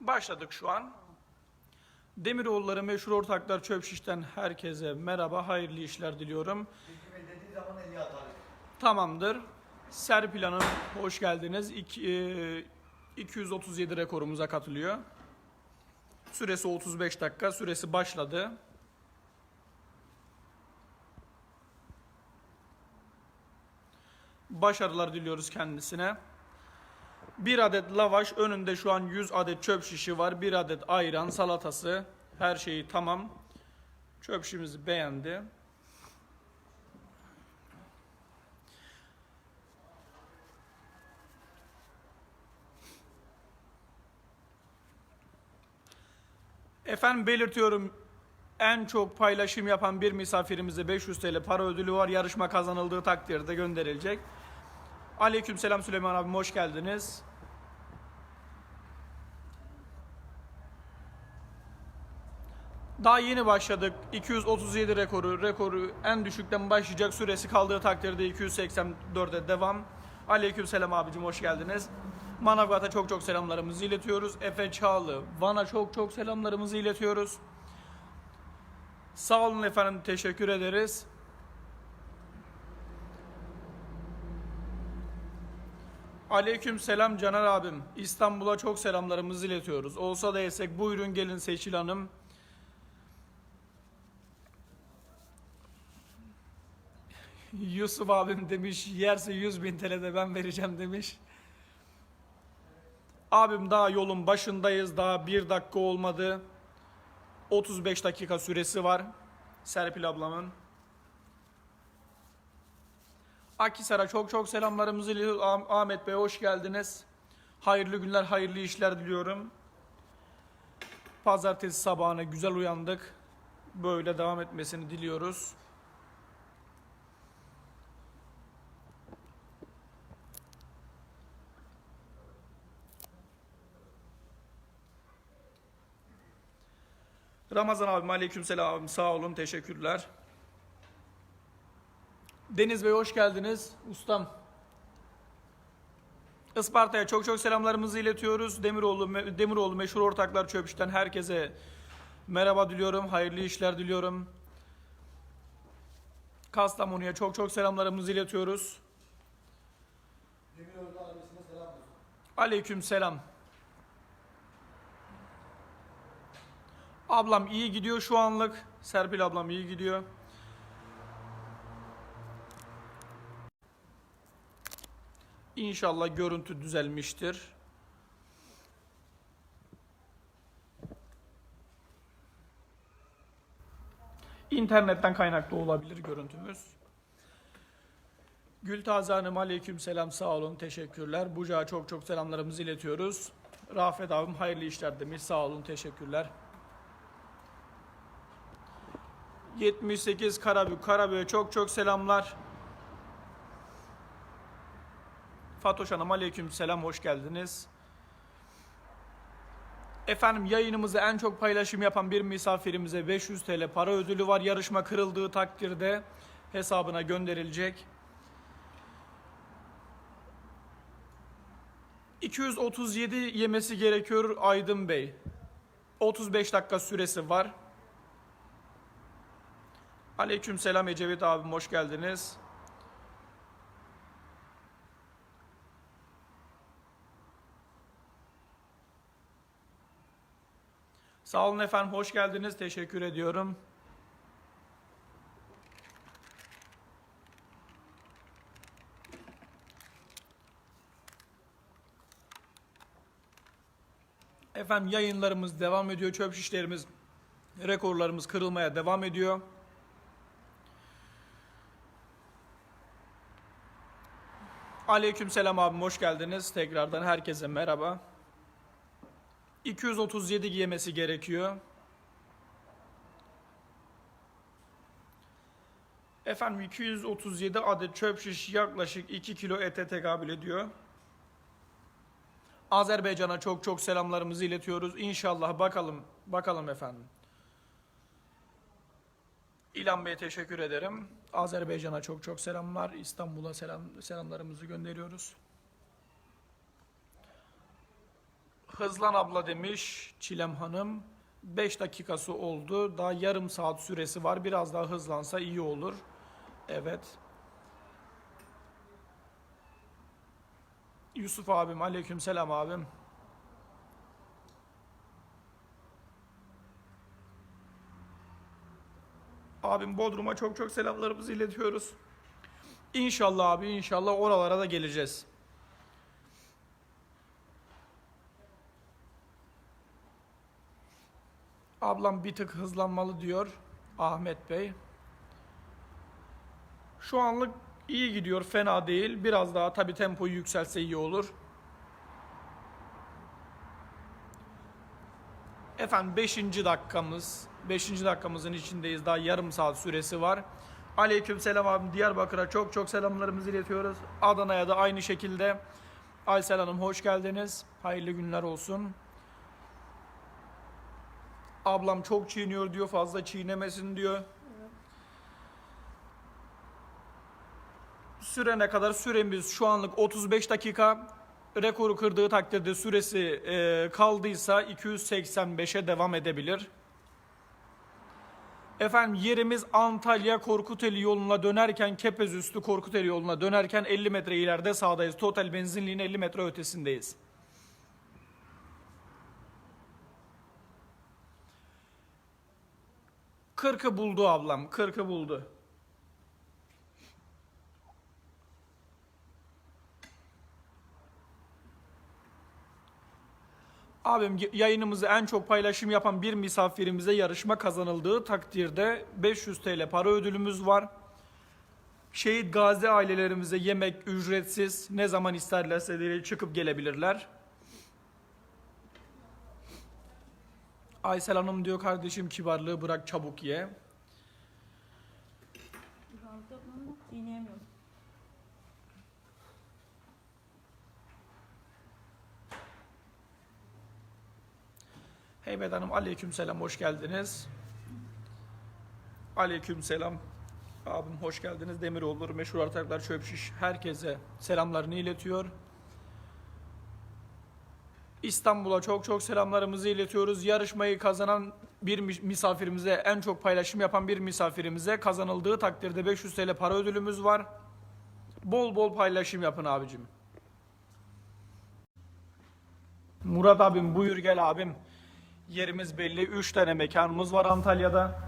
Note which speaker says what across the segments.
Speaker 1: Başladık şu an. Demiroğulları meşhur ortaklar çöp şişten herkese merhaba, hayırlı işler diliyorum.
Speaker 2: Çünkü ben dediği zaman 50 atarız.
Speaker 1: Tamamdır. Serpil Hanım hoş geldiniz. İki, e, 237 rekorumuza katılıyor. Süresi 35 dakika. Süresi başladı. Başarılar diliyoruz kendisine. Bir adet lavaş, önünde şu an 100 adet çöp şişi var. Bir adet ayran, salatası, her şeyi tamam. Çöp şişimizi beğendi. Efendim belirtiyorum en çok paylaşım yapan bir misafirimize 500 TL para ödülü var. Yarışma kazanıldığı takdirde gönderilecek. Aleykümselam Süleyman abim hoş geldiniz. Daha yeni başladık. 237 rekoru. Rekoru en düşükten başlayacak. Süresi kaldığı takdirde 284'e devam. Aleykümselam abicim hoş geldiniz. Manavgat'a çok çok selamlarımızı iletiyoruz. Efe Çağlı, Van'a çok çok selamlarımızı iletiyoruz. Sağ olun efendim, teşekkür ederiz. Aleyküm selam Caner abim. İstanbul'a çok selamlarımızı iletiyoruz. Olsa da yesek buyurun gelin Seçil Hanım. Yusuf abim demiş yerse 100 bin TL de ben vereceğim demiş. Abim daha yolun başındayız. Daha bir dakika olmadı. 35 dakika süresi var. Serpil ablamın. Akisar'a çok çok selamlarımızı. Ah- Ahmet Bey hoş geldiniz. Hayırlı günler, hayırlı işler diliyorum. Pazartesi sabahına güzel uyandık. Böyle devam etmesini diliyoruz. Ramazan abim aleykümselam abim sağ olun teşekkürler. Deniz Bey hoş geldiniz ustam. Isparta'ya çok çok selamlarımızı iletiyoruz. Demiroğlu Demiroğlu meşhur ortaklar çöpüşten herkese merhaba diliyorum. Hayırlı işler diliyorum. Kastamonu'ya çok çok selamlarımızı iletiyoruz.
Speaker 2: Demirören abisine selam olsun.
Speaker 1: Aleyküm selam. Ablam iyi gidiyor şu anlık. Serpil ablam iyi gidiyor. İnşallah görüntü düzelmiştir. İnternetten kaynaklı olabilir görüntümüz. Gültaze Hanım aleyküm selam sağ olun teşekkürler. Bucağa çok çok selamlarımızı iletiyoruz. Rafet abim hayırlı işler demiş sağ olun teşekkürler. 78 Karabük Karabük'e çok çok selamlar. Fatoş Hanım aleyküm selam hoş geldiniz. Efendim yayınımızı en çok paylaşım yapan bir misafirimize 500 TL para ödülü var. Yarışma kırıldığı takdirde hesabına gönderilecek. 237 yemesi gerekiyor Aydın Bey. 35 dakika süresi var. Aleyküm selam Ecevit abim hoş geldiniz. Sağ olun efendim hoş geldiniz. Teşekkür ediyorum. Efendim yayınlarımız devam ediyor. Çöp şişlerimiz, rekorlarımız kırılmaya devam ediyor. Aleykümselam abim hoş geldiniz. Tekrardan herkese merhaba. 237 yemesi gerekiyor. Efendim 237 adet çöp şiş yaklaşık 2 kilo ete tekabül ediyor. Azerbaycan'a çok çok selamlarımızı iletiyoruz. İnşallah bakalım bakalım efendim. İlhan Bey teşekkür ederim. Azerbaycan'a çok çok selamlar. İstanbul'a selam selamlarımızı gönderiyoruz. Hızlan abla demiş Çilem Hanım. 5 dakikası oldu. Daha yarım saat süresi var. Biraz daha hızlansa iyi olur. Evet. Yusuf abim, aleyküm selam abim. Abim Bodrum'a çok çok selamlarımızı iletiyoruz. İnşallah abi inşallah oralara da geleceğiz. Ablam bir tık hızlanmalı diyor Ahmet Bey. Şu anlık iyi gidiyor, fena değil. Biraz daha tabi tempoyu yükselse iyi olur. Efendim 5. dakikamız. 5. dakikamızın içindeyiz. Daha yarım saat süresi var. Aleyküm selam abim. Diyarbakır'a çok çok selamlarımızı iletiyoruz. Adana'ya da aynı şekilde. Aysel Hanım hoş geldiniz. Hayırlı günler olsun. Ablam çok çiğniyor diyor. Fazla çiğnemesin diyor. Sürene kadar süremiz şu anlık 35 dakika. Rekoru kırdığı takdirde süresi e, kaldıysa 285'e devam edebilir. Efendim yerimiz Antalya Korkuteli yoluna dönerken Kepez üstü Korkuteli yoluna dönerken 50 metre ileride sağdayız. Total benzinliğin 50 metre ötesindeyiz. Kırkı buldu ablam. Kırkı buldu. Abim yayınımızı en çok paylaşım yapan bir misafirimize yarışma kazanıldığı takdirde 500 TL para ödülümüz var. Şehit gazi ailelerimize yemek ücretsiz ne zaman isterlerse diye çıkıp gelebilirler. Aysel Hanım diyor kardeşim kibarlığı bırak çabuk ye.
Speaker 3: Biraz da bunu çiğneyemiyorum.
Speaker 1: Heybet Hanım aleyküm selam hoş geldiniz. Aleyküm selam. Abim hoş geldiniz. Demiroğulları meşhur ortaklar çöp şiş herkese selamlarını iletiyor. İstanbul'a çok çok selamlarımızı iletiyoruz. Yarışmayı kazanan bir mi- misafirimize, en çok paylaşım yapan bir misafirimize kazanıldığı takdirde 500 TL para ödülümüz var. Bol bol paylaşım yapın abicim. Murat abim buyur gel abim. Yerimiz belli. 3 tane mekanımız var Antalya'da.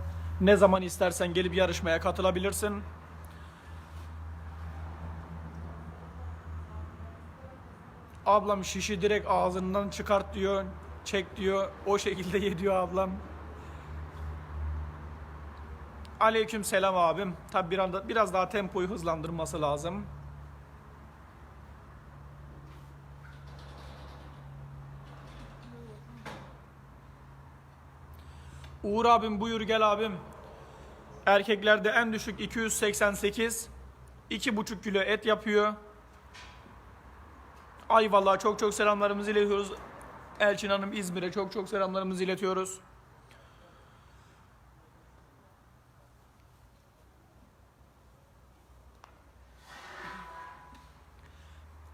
Speaker 1: Ne zaman istersen gelip yarışmaya katılabilirsin. Ablam şişi direkt ağzından çıkart diyor. Çek diyor. O şekilde yediyor ablam. Aleyküm selam abim. Tabi biraz, da- biraz daha tempoyu hızlandırması lazım. Uğur abim buyur gel abim. Erkeklerde en düşük 288. 2,5 kilo et yapıyor. Ay vallahi çok çok selamlarımızı iletiyoruz. Elçin Hanım İzmir'e çok çok selamlarımızı iletiyoruz.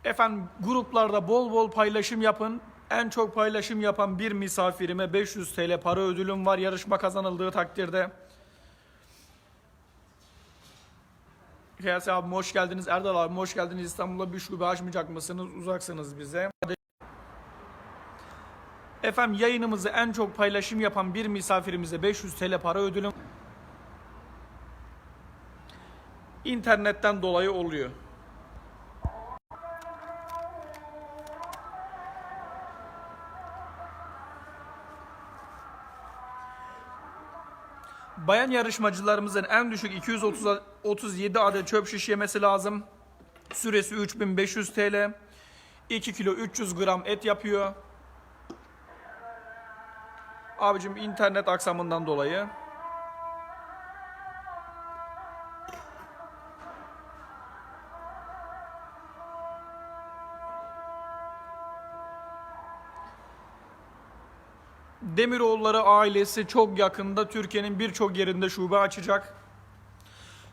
Speaker 1: Efendim gruplarda bol bol paylaşım yapın. En çok paylaşım yapan bir misafirime 500 TL para ödülüm var yarışma kazanıldığı takdirde. Kıyasi abim hoş geldiniz. Erdal abim hoş geldiniz. İstanbul'da bir şube açmayacak mısınız? Uzaksınız bize. Efendim yayınımızı en çok paylaşım yapan bir misafirimize 500 TL para ödülüm. İnternetten dolayı oluyor. Bayan yarışmacılarımızın en düşük 237 adet çöp şiş yemesi lazım. Süresi 3500 TL. 2 kilo 300 gram et yapıyor. Abicim internet aksamından dolayı. Demiroğulları ailesi çok yakında Türkiye'nin birçok yerinde şube açacak.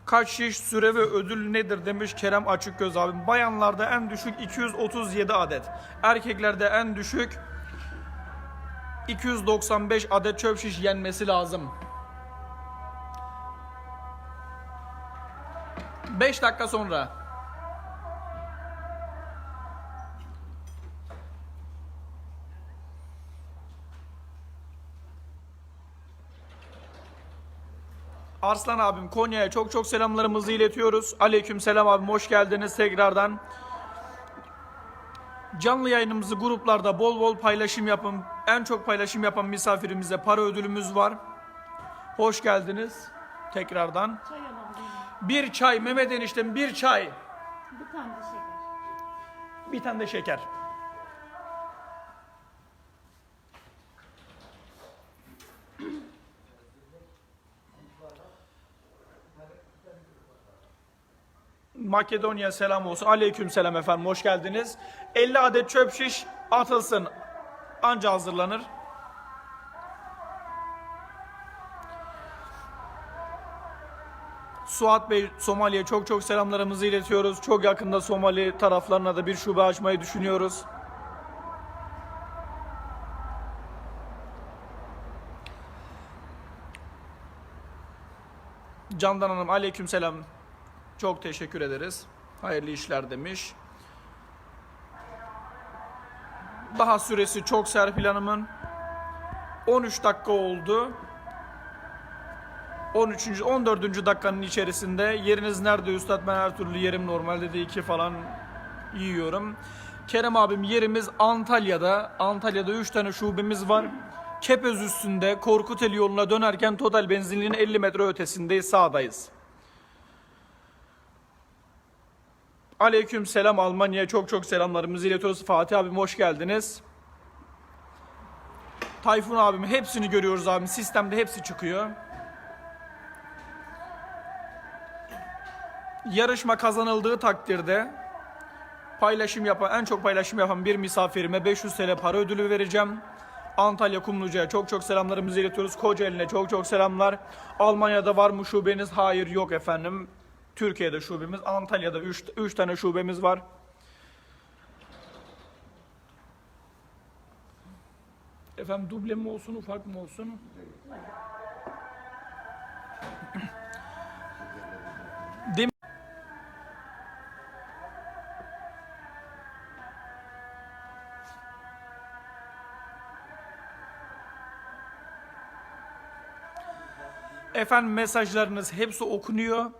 Speaker 1: Kaç şiş süre ve ödül nedir demiş Kerem Açıkgöz abim. Bayanlarda en düşük 237 adet. Erkeklerde en düşük 295 adet çöp şiş yenmesi lazım. 5 dakika sonra. Arslan abim Konya'ya çok çok selamlarımızı iletiyoruz. Aleyküm selam abim hoş geldiniz tekrardan. Canlı yayınımızı gruplarda bol bol paylaşım yapın. En çok paylaşım yapan misafirimize para ödülümüz var. Hoş geldiniz tekrardan.
Speaker 3: Çay?
Speaker 1: Bir çay Mehmet eniştem bir çay.
Speaker 3: Bir tane de şeker.
Speaker 1: Bir tane de şeker. Makedonya selam olsun. Aleyküm selam efendim. Hoş geldiniz. 50 adet çöp şiş atılsın. Anca hazırlanır. Suat Bey Somali'ye çok çok selamlarımızı iletiyoruz. Çok yakında Somali taraflarına da bir şube açmayı düşünüyoruz. Candan Hanım aleyküm selam. Çok teşekkür ederiz. Hayırlı işler demiş. Daha süresi çok Serpil Hanım'ın. 13 dakika oldu. 13. 14. dakikanın içerisinde yeriniz nerede üstad ben her türlü yerim normalde de iki falan yiyorum. Kerem abim yerimiz Antalya'da. Antalya'da 3 tane şubemiz var. Kepez üstünde Korkuteli yoluna dönerken total benzinliğin 50 metre ötesindeyiz sağdayız. Aleyküm selam Almanya'ya çok çok selamlarımızı iletiyoruz. Fatih abim hoş geldiniz. Tayfun abim hepsini görüyoruz abim. Sistemde hepsi çıkıyor. Yarışma kazanıldığı takdirde paylaşım yapan, en çok paylaşım yapan bir misafirime 500 TL para ödülü vereceğim. Antalya Kumluca'ya çok çok selamlarımızı iletiyoruz. Kocaeli'ne çok çok selamlar. Almanya'da var mı şubeniz? Hayır yok efendim. Türkiye'de şubemiz. Antalya'da 3 tane şubemiz var. Efendim duble mi olsun, ufak mı olsun? Efendim mesajlarınız hepsi okunuyor.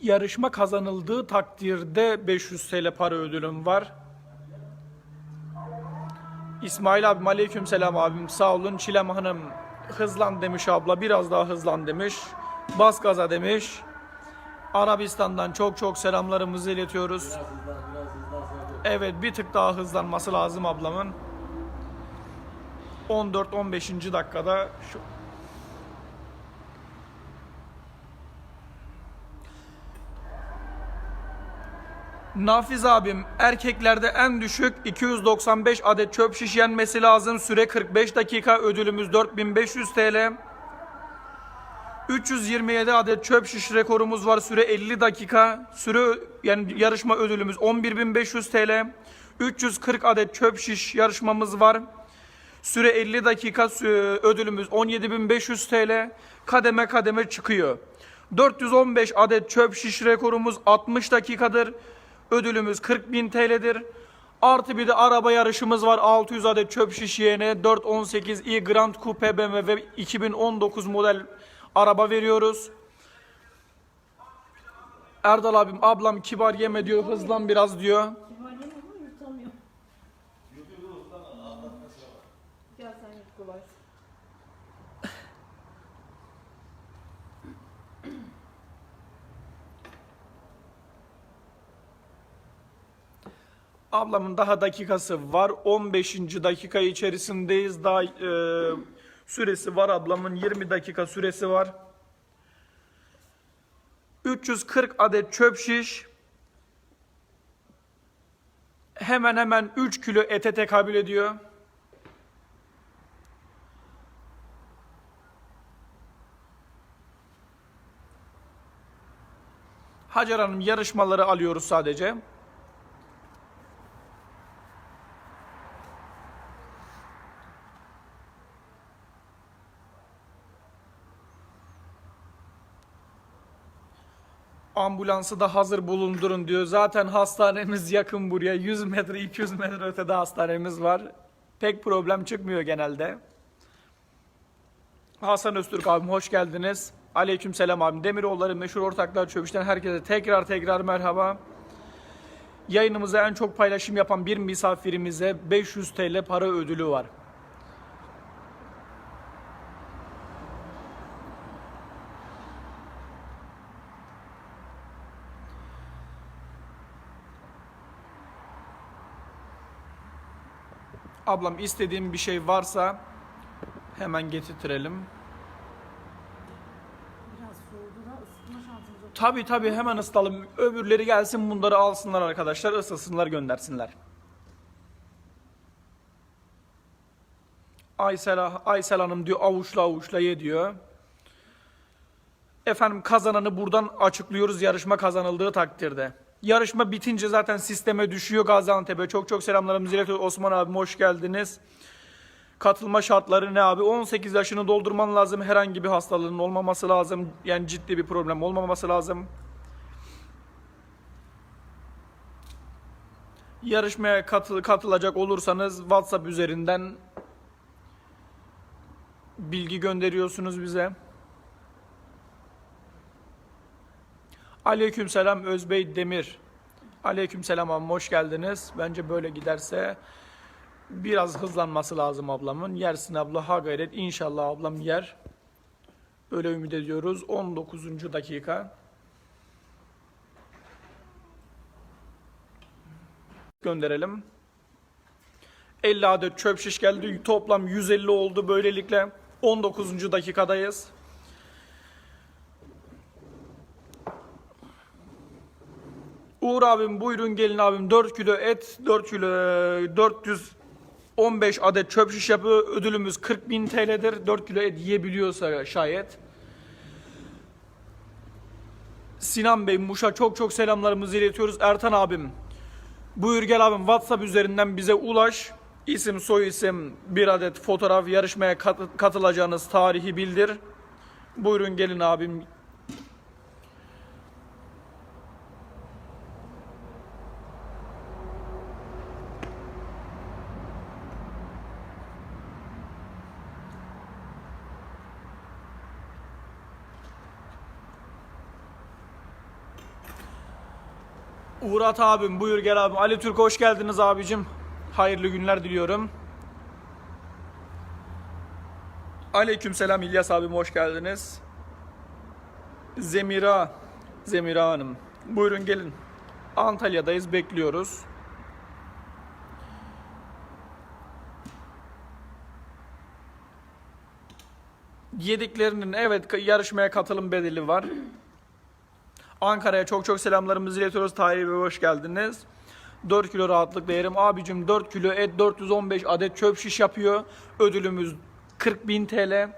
Speaker 1: Yarışma kazanıldığı takdirde 500 TL para ödülüm var. İsmail abim aleyküm selam abim sağ olun. Çilem hanım hızlan demiş abla biraz daha hızlan demiş. Bas gaza demiş. Arabistan'dan çok çok selamlarımızı iletiyoruz. Evet bir tık daha hızlanması lazım ablamın. 14-15. dakikada şu Nafiz abim erkeklerde en düşük 295 adet çöp şiş yenmesi lazım. Süre 45 dakika. Ödülümüz 4500 TL. 327 adet çöp şiş rekorumuz var. Süre 50 dakika. Süre yani yarışma ödülümüz 11500 TL. 340 adet çöp şiş yarışmamız var. Süre 50 dakika. Ödülümüz 17500 TL. Kademe kademe çıkıyor. 415 adet çöp şiş rekorumuz 60 dakikadır. Ödülümüz 40.000 TL'dir. Artı bir de araba yarışımız var. 600 adet çöp şiş yeğene 418 i Grand Coupe BMW 2019 model araba veriyoruz. Erdal abim ablam kibar yeme diyor hızlan biraz diyor. Ablamın daha dakikası var. 15. dakika içerisindeyiz. Daha e, süresi var ablamın. 20 dakika süresi var. 340 adet çöp şiş. Hemen hemen 3 kilo ete tekabül ediyor. Hacer Hanım yarışmaları alıyoruz sadece. Ambulansı da hazır bulundurun diyor. Zaten hastanemiz yakın buraya. 100 metre 200 metre ötede hastanemiz var. Pek problem çıkmıyor genelde. Hasan Öztürk abim hoş geldiniz. Aleyküm selam abim. Demiroğulları meşhur ortaklar çöpüşten herkese tekrar tekrar merhaba. Yayınımıza en çok paylaşım yapan bir misafirimize 500 TL para ödülü var. Ablam istediğim bir şey varsa hemen getirtirelim. Tabi tabi hemen ısıtalım. Öbürleri gelsin bunları alsınlar arkadaşlar. ısıtsınlar göndersinler. Aysel, Aysel Hanım diyor avuçla avuçla ye diyor. Efendim kazananı buradan açıklıyoruz yarışma kazanıldığı takdirde. Yarışma bitince zaten sisteme düşüyor Gaziantep'e. Çok çok selamlarımızı iletiyoruz. Osman abim hoş geldiniz. Katılma şartları ne abi? 18 yaşını doldurman lazım. Herhangi bir hastalığın olmaması lazım. Yani ciddi bir problem olmaması lazım. Yarışmaya katıl katılacak olursanız WhatsApp üzerinden bilgi gönderiyorsunuz bize. Aleykümselam Özbey Demir. Aleykümselam abim hoş geldiniz. Bence böyle giderse biraz hızlanması lazım ablamın. Yersin abla ha gayret. İnşallah ablam yer. Öyle ümit ediyoruz. 19. dakika. Gönderelim. 50 adet çöp şiş geldi. Toplam 150 oldu böylelikle. 19. dakikadayız. Uğur abim buyurun gelin abim 4 kilo et 4 kilo 415 adet çöp şiş yapıyor. Ödülümüz 40 bin TL'dir. 4 kilo et yiyebiliyorsa şayet. Sinan Bey Muş'a çok çok selamlarımızı iletiyoruz. Ertan abim buyur gel abim WhatsApp üzerinden bize ulaş. İsim soy isim bir adet fotoğraf yarışmaya kat- katılacağınız tarihi bildir. Buyurun gelin abim Uğrat abim buyur gel abim. Ali Türk hoş geldiniz abicim. Hayırlı günler diliyorum. Aleyküm selam İlyas abim hoş geldiniz. Zemira, Zemira Hanım. Buyurun gelin. Antalya'dayız bekliyoruz. Yediklerinin evet yarışmaya katılım bedeli var. Ankara'ya çok çok selamlarımızı iletiyoruz. Tahir Bey hoş geldiniz. 4 kilo rahatlıkla yerim. Abicim 4 kilo et 415 adet çöp şiş yapıyor. Ödülümüz 40.000 TL.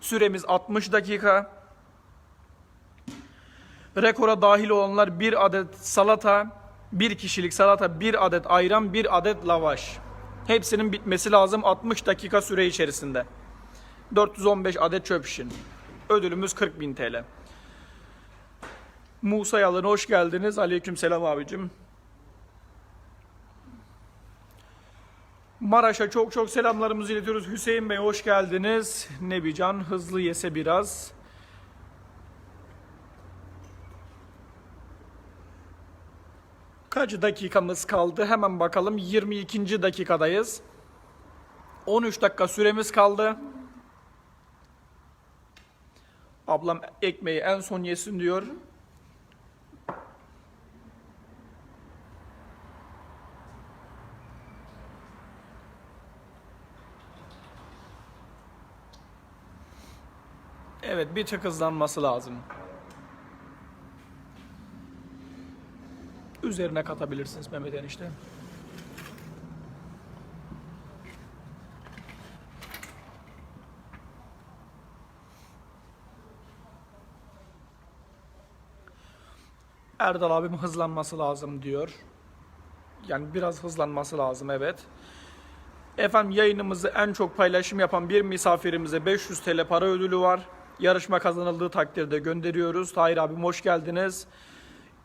Speaker 1: Süremiz 60 dakika. Rekora dahil olanlar 1 adet salata, 1 kişilik salata, 1 adet ayran, 1 adet lavaş. Hepsinin bitmesi lazım 60 dakika süre içerisinde. 415 adet çöp şişin. Ödülümüz 40.000 TL. Musa Yalın hoş geldiniz. Aleyküm selam abicim. Maraş'a çok çok selamlarımızı iletiyoruz. Hüseyin Bey hoş geldiniz. Nebican hızlı yese biraz. Kaç dakikamız kaldı? Hemen bakalım. 22. dakikadayız. 13 dakika süremiz kaldı. Ablam ekmeği en son yesin diyor. Evet bir tık hızlanması lazım. Üzerine katabilirsiniz Mehmet enişte. Erdal abim hızlanması lazım diyor. Yani biraz hızlanması lazım evet. Efendim yayınımızı en çok paylaşım yapan bir misafirimize 500 TL para ödülü var. Yarışma kazanıldığı takdirde gönderiyoruz. Tahir abim hoş geldiniz.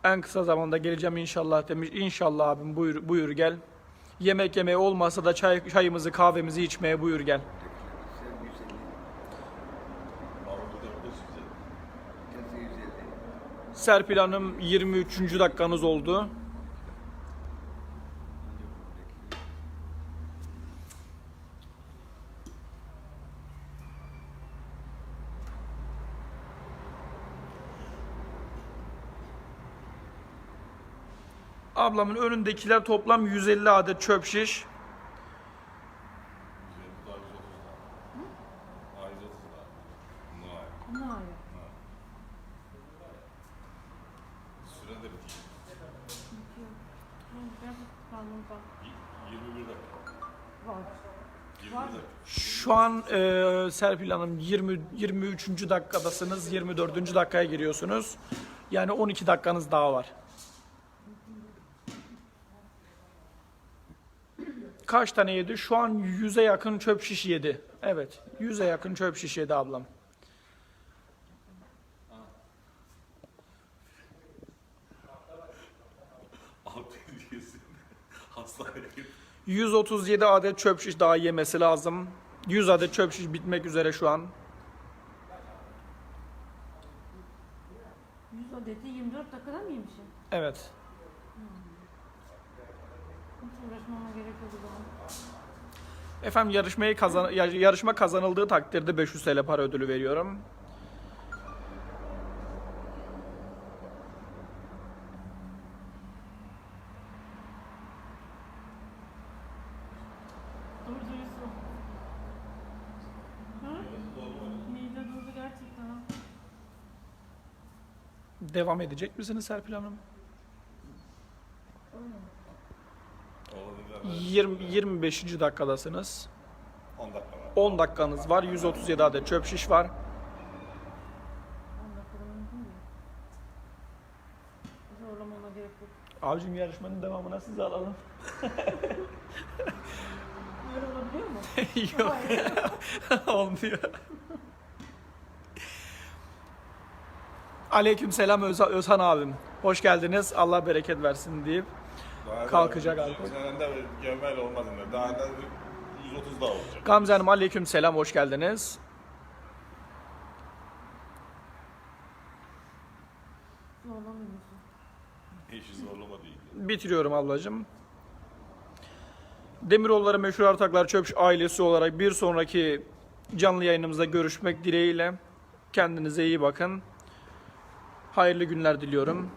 Speaker 1: En kısa zamanda geleceğim inşallah demiş. İnşallah abim buyur, buyur gel. Yemek yemeği olmasa da çay, çayımızı kahvemizi içmeye buyur gel. Serpil Hanım 23. dakikanız oldu. Ablamın önündekiler toplam 150 adet çöp şiş.
Speaker 3: Ne ayı?
Speaker 4: Süren de bitiyor.
Speaker 3: Ben karnımda
Speaker 4: 21 dakika.
Speaker 3: var.
Speaker 4: 21
Speaker 3: Var.
Speaker 4: dakika.
Speaker 1: Şu an e, Serpil Hanım 20 23. dakikadasınız. 24. dakikaya giriyorsunuz. Yani 12 dakikanız daha var. Kaç tane yedi? Şu an 100'e yakın çöp şiş yedi. Evet, 100'e yakın çöp şiş yedi ablam.
Speaker 4: Altı diyesin. Hastaneye git.
Speaker 1: 137 adet çöp şiş daha yemesi lazım. 100 adet çöp şiş bitmek üzere şu an.
Speaker 3: 100 adeti 24 dakikada mı yemişim?
Speaker 1: Evet.
Speaker 3: Uğraşmama gerek yok o zaman.
Speaker 1: Efendim yarışmayı kazan yar- yarışma kazanıldığı takdirde 500 TL para ödülü veriyorum.
Speaker 3: Mide durdu gerçekten. ha.
Speaker 1: Devam edecek misiniz Serpil Hanım?
Speaker 4: Olabilir.
Speaker 1: 20 25. dakikadasınız.
Speaker 4: 10 dakika var.
Speaker 1: 10 dakikanız var. 137 adet çöp şiş var.
Speaker 3: 10 dakikada mümkün değil. Zorlamama gerek yok.
Speaker 1: Abicim yarışmanın devamına sizi alalım.
Speaker 3: Böyle olabiliyor mu?
Speaker 1: Yok olmuyor. Aleyküm selam Özhan abim. Hoş geldiniz. Allah bereket versin deyip.
Speaker 4: Daha
Speaker 1: Kalkacak
Speaker 4: daha,
Speaker 1: artık.
Speaker 4: Senin de gömmel olmaz mı? Daha da 130 daha olacak.
Speaker 1: Gamze Hanım aleyküm selam. Hoş geldiniz.
Speaker 4: Hiç zorlama değil.
Speaker 1: Bitiriyorum ablacığım. Demiroğulları Meşhur Artaklar Çöpş ailesi olarak bir sonraki canlı yayınımızda görüşmek dileğiyle. Kendinize iyi bakın. Hayırlı günler diliyorum.